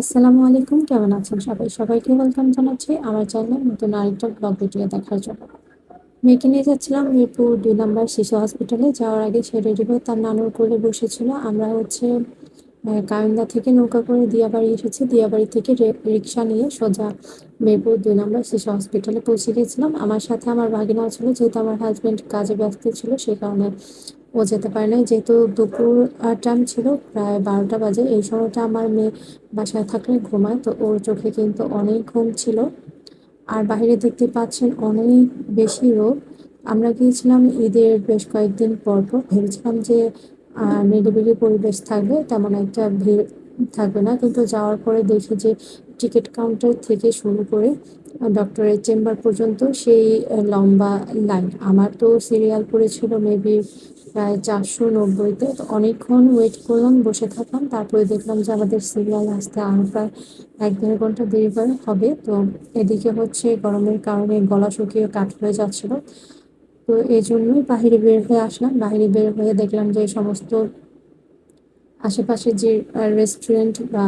আসসালামু আলাইকুম, কেমন আছেন সবাই? সবাইকে ওয়েলকাম জানাচ্ছি আমার চ্যানেল নতুন আরেকটা ব্লগ ভিডিও দেখার জন্য। মেয়েকে নিয়ে যাচ্ছিলাম মিরপুর দুই নম্বর শিশু হসপিটালে। যাওয়ার আগে সে রেডি হয়ে তার নানুর কোলে বসেছিল। আমরা হচ্ছে কায়ন্দা থেকে নৌকা করে দিয়াবাড়ি এসেছি। দিয়াবাড়ি থেকে রিক্সা নিয়ে সোজা মিরপুর দুই নম্বর শিশু হসপিটালে পৌঁছে গিয়েছিলাম। আমার সাথে আমার ভাগিনাও ছিল, যেহেতু আমার হাজব্যান্ড কাজে ব্যস্ত ছিল সেই কারণে ও যেতে পারে নাই। যেহেতু দুপুর টাইম ছিল, প্রায় বারোটা বাজে। এই সময়টা আমার মেয়ে বাসায় থাকলে ঘুমায়, তো ওর চোখে কিন্তু অনেক ঘুম ছিল। আর বাহিরে দেখতে পাচ্ছেন অনেক বেশি রোগ আমরা গিয়েছিলাম ঈদের বেশ কয়েকদিন পর পর। ভেবেছিলাম যে নিরিবিলি পরিবেশ থাকবে, তেমন একটা ভিড় থাকবে না। কিন্তু যাওয়ার পরে দেখি যে টিকিট কাউন্টার থেকে শুরু করে ডক্টরের চেম্বার পর্যন্ত সেই লম্বা লাইন। আমার তো সিরিয়াল পড়েছিল মেবি প্রায় চারশো নব্বইতে। তো অনেকক্ষণ ওয়েট করলাম, বসে থাকলাম। তারপরে দেখলাম যে আমাদের সিরিয়াল আসতে আরও প্রায় এক দেড় ঘণ্টা দেরি করে হবে। তো এদিকে হচ্ছে গরমের কারণে গলা শুকিয়ে কাঠ হয়ে যাচ্ছিল। তো এই জন্যই বাহিরে বের হয়ে আসলাম। বাহিরে বের হয়ে দেখলাম যে সমস্ত আশেপাশে যে রেস্টুরেন্ট বা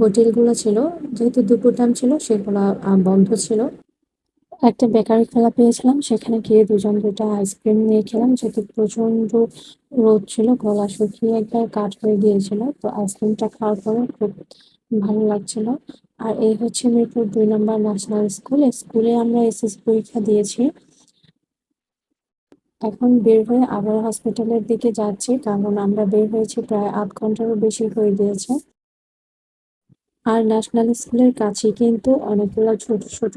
হোটেলগুলো ছিল, যেহেতু দুপুর টাইম ছিল, সেগুলো বন্ধ ছিল। একটা বেকারি খেলা পেয়েছিলাম, সেখানে গিয়ে দুজন দুটো আইসক্রিম নিয়ে খেলাম, যেহেতু প্রচণ্ড রোদ ছিল, গলা শুকিয়ে একবার কাঠ হয়ে গিয়েছিল, তো আইসক্রিমটা খাওয়ার পরে খুব ভালো লাগছিল। আর এই হচ্ছে মিরপুর দুই নম্বর ন্যাশনাল স্কুল স্কুলে আমরা এসএসসি পরীক্ষা দিয়েছি। এখন বের হয়ে আবার হসপিটালের দিকে যাচ্ছি, কারণ আমরা বের হয়েছি প্রায় আধ ঘন্টারও বেশি হয়ে গিয়েছে। আর ন্যাশনাল স্কুলের কাছে কিন্তু অনেকগুলো ছোট ছোট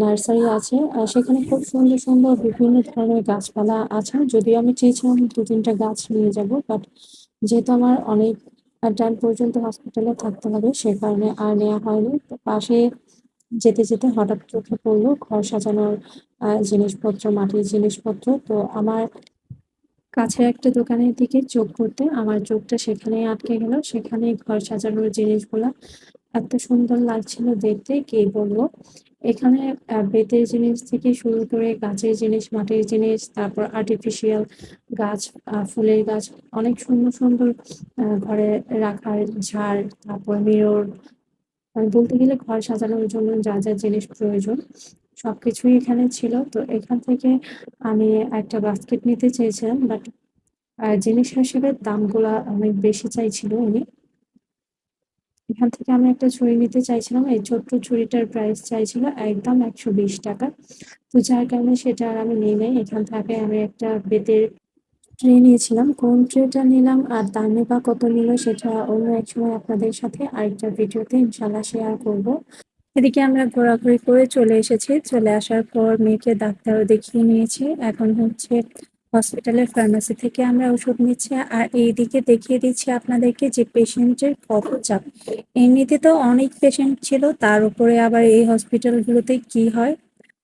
নার্সারি আছে। আর সেখানে খুব সুন্দর সুন্দর বিভিন্ন ধরনের গাছপালা আছে। যদিও আমি চেয়েছিলাম দু তিনটা গাছ নিয়ে যাব বাট যেহেতু আমার অনেক টাইম পর্যন্ত হসপিটালে থাকতে হবে, সে কারণে আর নেওয়া হয়নি। পাশে যেতে যেতে হঠাৎ চোখে পড়ল, ঘর সাজানোর জিনিসপত্র, মাটির জিনিসপত্র। তো আমার কাছে একটা দোকানের দিকে চোখ করতে আমার চোখটা সেখানেই আটকে গেল। সেখানে ঘর সাজানোর জিনিসগুলা এত সুন্দর লাগছিল দেখতে, কে বলব এখানে বেতের জিনিস থেকে শুরু করে গাছের জিনিস, মাটির জিনিস, তারপর আর্টিফিশিয়াল গাছ ফুলের গাছ, অনেক সুন্দর সুন্দর ঘরে রাখার ঝাড়, তারপর মিরর মানে বলতে গেলে ঘর সাজানোর জন্য যা যা জিনিস প্রয়োজন। সবকিছুই এখানে ছিল। তো এখান থেকে আমি একটা বাস্কেট নিতে চেয়েছিলাম বাট জিনিস হিসেবে দামগুলা অনেক বেশি চাইছিল উনি। এখান থেকে আমি একটা ছুরি নিতে চাইছিলাম, এই ছোট্ট ছুরিটার প্রাইস চাইছিল একদম একশো বিশ টাকা। তো যার কারণে সেটা আর আমি নিই নাই। এখান থেকে আমি একটা বেতের ট্রে নিয়েছিলাম। কোন ট্রেটা নিলাম আর দামে বা কত নিল সেটা অন্য এক সময় আপনাদের সাথে আরেকটা ভিডিওতে ইনশাল্লাহ শেয়ার করব। এদিকে আমরা ঘোরাঘুরি করে চলে এসেছি। চলে আসার পর মেয়েকে ডাক্তারও দেখিয়ে নিয়েছি। এখন হচ্ছে হসপিটালের ফার্মেসি থেকে আমরা ওষুধ নিচ্ছি। আর এইদিকে দেখিয়ে দিচ্ছি আপনাদেরকে যে পেশেন্টের কত চাপ এমনিতে তো অনেক পেশেন্ট ছিল, তার উপরে আবার এই হসপিটালগুলোতে কি হয়?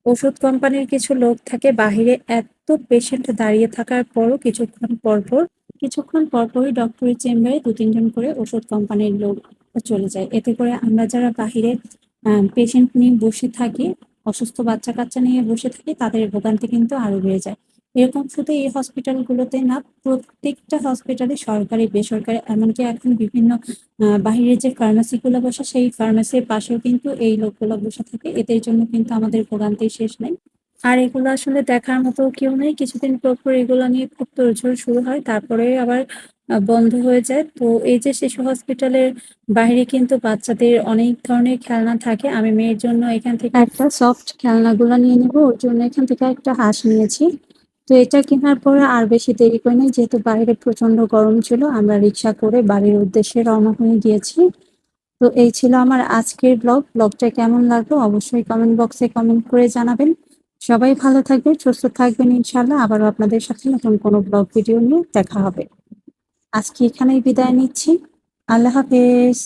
ওষুধ কোম্পানির কিছু লোক থাকে, বাহিরে এত পেশেন্ট দাঁড়িয়ে থাকার পরও কিছুক্ষণ পর পর, কিছুক্ষণ পর পরই ডক্টরের চেম্বারে দু তিনজন করে ওষুধ কোম্পানির লোক চলে যায়। এতে করে আমরা যারা বাহিরে পেশেন্ট নিয়ে বসে থাকে, অসুস্থ বাচ্চা কাচ্চা নিয়ে বসে থাকে, তাদের ভোগান্তি কিন্তু আরও বেড়ে যায়। এরকম শুধু এই হসপিটালগুলোতে না, প্রত্যেকটা হসপিটালে সরকারি, বেসরকারি, এমনকি এখন বিভিন্ন বাহিরের বাহিরে যে ফার্মাসি গুলো বসে, সেই ফার্মাসির পাশেও কিন্তু এই লোকগুলো বসে থাকে। এদের জন্য কিন্তু আমাদের ভোগান্তি শেষ নেই। আর এগুলো আসলে দেখার মতো কেউ নেই। কিছুদিন পর পর এগুলো নিয়ে খুব তোড়জোড় শুরু হয়, তারপরে আবার বন্ধ হয়ে যায়। তো এই যে শিশু হসপিটালের বাইরে কিন্তু বাচ্চাদের অনেক ধরনের খেলনা থাকে। আমি মেয়ের জন্য এখান থেকে একটা সফট খেলনাগুলো নিয়ে নেব। ওর জন্য এখান থেকে একটা হাঁস নিয়েছি। তো এটা কেনার পরে আর বেশি দেরি করে নেই। যেহেতু বাইরে প্রচণ্ড গরম ছিল, আমরা রিক্সা করে বাড়ির উদ্দেশ্যে রওনা হয়ে গিয়েছি। তো এই ছিল আমার আজকের ব্লগ। ব্লগটা কেমন লাগল অবশ্যই কমেন্ট বক্সে কমেন্ট করে জানাবেন। সবাই ভালো থাকবে সুস্থ থাকবেন ইনশাল্লাহ আবারও আপনাদের সাথে নতুন কোনো ব্লগ ভিডিও নিয়ে দেখা হবে। আজকে এখানেই বিদায় নিচ্ছি। আল্লাহ হাফেজ।